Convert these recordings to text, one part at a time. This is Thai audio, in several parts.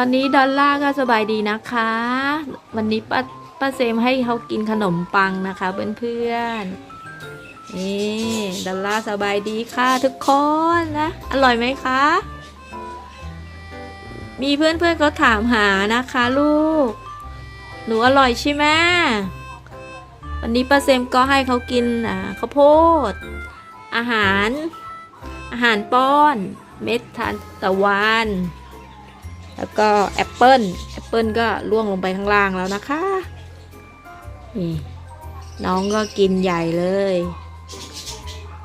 ตอนนี้ดอลล่าก็สบายดีนะคะ วันนี้ป้าป้าเซมให้เขากินขนมปังนะคะเพื่อนๆนี่ดอลล่าสบายดีค่ะทุกคนนะ อร่อยไหมคะ มีเพื่อนๆเขาถามหานะคะลูก หนูอร่อยใช่ไหมวันนี้ป้าเซมก็ให้เขากินอ่าข้าวโพด อาหาร อาหารป้อน เม็ดทานตะวัน แล้วก็แอปเปิลแอปเปิลก็ล่วงลงไปข้างล่างแล้วนะคะ นี่ น้องก็กินใหญ่เลย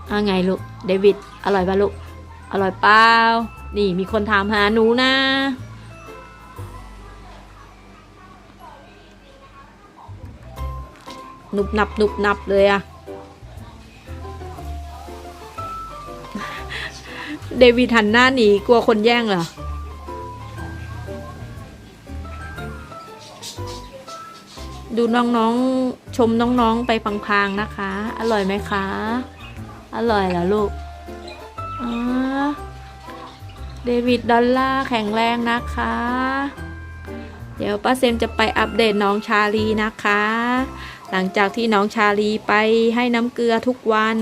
เอาไงลูก เดวิด อร่อยปะลูก อร่อยเปล่า นี่มีคนถามหาหนูนะ หนุบหนับหนุบหนับเลยอะเดวิดหันหน้าหนีกลัวคนแย่งเหรอ ดูน้องๆชมน้องๆไปพังๆนะคะ อร่อยไหมคะ อร่อยเหรอลูกอ๋อเดวิดดอลล่าแข็งแรงนะคะ เดี๋ยวป้าเซมจะไปอัปเดตน้องชาลีนะคะ หลังจากที่น้องชาลีไปให้น้ำเกลือทุกวัน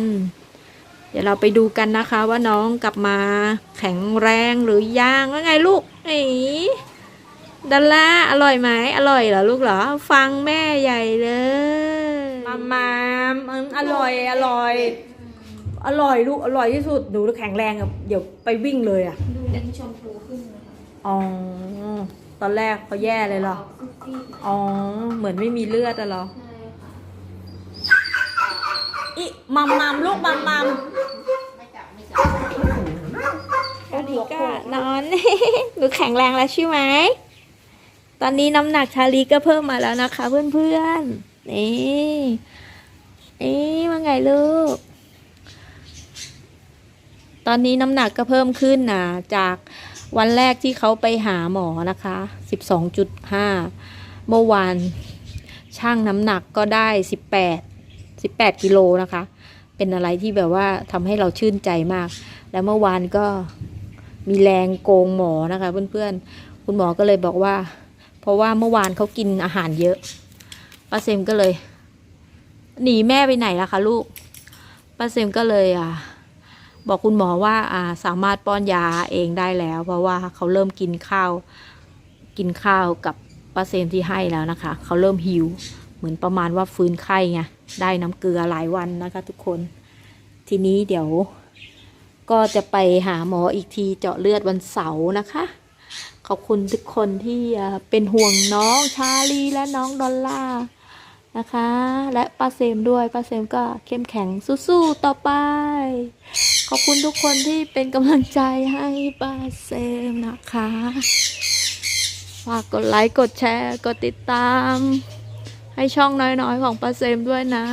เดี๋ยวเราไปดูกันนะคะว่าน้องกลับมาแข็งแรงหรือยังว่าไงลูกไอ้ ดัลล่าอร่อยไหมอร่อยเหรอลูกเหรอ ฟังแม่ใหญ่เลยมามามอืมอร่อยอร่อย อร่อยลูกอร่อยที่สุดหนูแข็งแรงอะเดี๋ยวไปวิ่งเลยอะดูเป็นชมพูขึ้นเลยค่ะอ๋อตอนแรกเขาแย่เลยเหรอคุกกี้อ๋อ เหมือนไม่มีเลือดอะเหรอใช่ค่ะอิมัมมัมลูกมัมมัมตอนนี้ก็นอน หนูแข็งแรงแล้วใช่ไหม ตอนนี้น้ำหนักชาลีก็เพิ่มมาแล้วนะคะ เพื่อนๆ นี่นี่ว่าไงลูก ตอนนี้น้ำหนักก็เพิ่มขึ้นนะจากวันแรกที่เขาไปหาหมอนะคะ12.5เมื่อวานช่างน้ำหนักก็ได้18 18กิโลนะคะ เป็นอะไรที่แบบว่าทำให้เราชื่นใจมาก แล้วเมื่อวานก็มีแรงโกงหมอนะคะ เพื่อนๆ คุณหมอก็เลยบอกว่า เพราะว่าเมื่อวานเขากินอาหารเยอะป้าเซมก็เลย หนีแม่ไปไหนล่ะคะลูกป้าเซมก็เลยอะบอกคุณหมอว่าอ่าสามารถป้อนยาเองได้แล้ว เพราะว่าเขาเริ่มกินข้าว กินข้าวกับป้าเซมที่ให้แล้วนะคะ เขาเริ่มหิว เหมือนประมาณว่าฟื้นไข้ไงได้น้ำเกลือหลายวันนะคะ ทุกคน ทีนี้เดี๋ยว ก็จะไปหาหมออีกทีเจาะเลือดวันเสาร์นะคะ อบคุณทุกคนที่เป็นห่วงน้องชาลีและน้องดอลล่านะคะ และป้าเซมด้วยป้าเซมก็เข้มแข็งสู้ๆต่อไป ขอบคุณทุกคนที่เป็นกำลังใจให้ป้าเซมนะคะฝากกดไลค์กดแชร์กดติดตาม ให้ช่องน้อยๆของป้าเซมด้วยนะ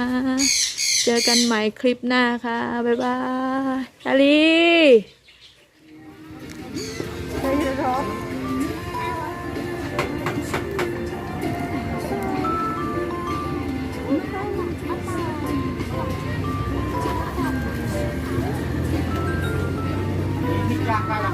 เจอกันใหม่คลิปหน้าค่ะ บ๊ายบายชาลี kalah.